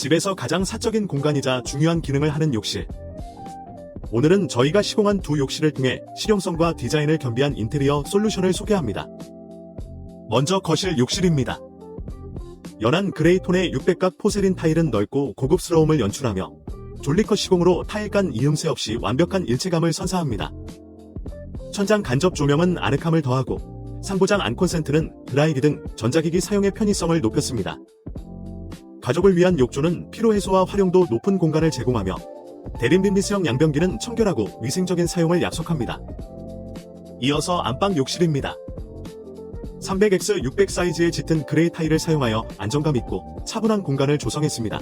집에서 가장 사적인 공간이자 중요한 기능을 하는 욕실. 오늘은 저희가 시공한 두 욕실을 통해 실용성과 디자인을 겸비한 인테리어 솔루션을 소개합니다. 먼저 거실 욕실입니다. 연한 그레이 톤의 600각 포세린 타일은 넓고 고급스러움을 연출하며 졸리컷 시공으로 타일간 이음새 없이 완벽한 일체감을 선사합니다. 천장 간접 조명은 아늑함을 더하고 상부장 안콘센트는 드라이기 등 전자기기 사용의 편의성을 높였습니다. 가족을 위한 욕조는 피로 해소와 활용도 높은 공간을 제공하며 대림빈비스형 양변기는 청결하고 위생적인 사용을 약속합니다. 이어서 안방 욕실입니다. 300x 600 사이즈의 짙은 그레이 타일을 사용하여 안정감 있고 차분한 공간을 조성했습니다.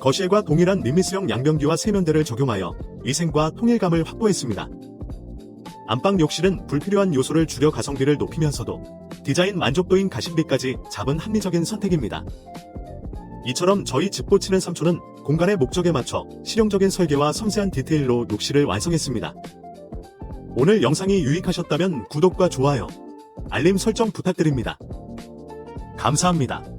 거실과 동일한 밋밋형 양변기와 세면대를 적용하여 위생과 통일감을 확보했습니다. 안방 욕실은 불필요한 요소를 줄여 가성비를 높이면서도 디자인 만족도인 가심비까지 잡은 합리적인 선택입니다. 이처럼 저희 집고치는 삼촌은 공간의 목적에 맞춰 실용적인 설계와 섬세한 디테일로 욕실을 완성했습니다. 오늘 영상이 유익하셨다면 구독과 좋아요, 알림 설정 부탁드립니다. 감사합니다.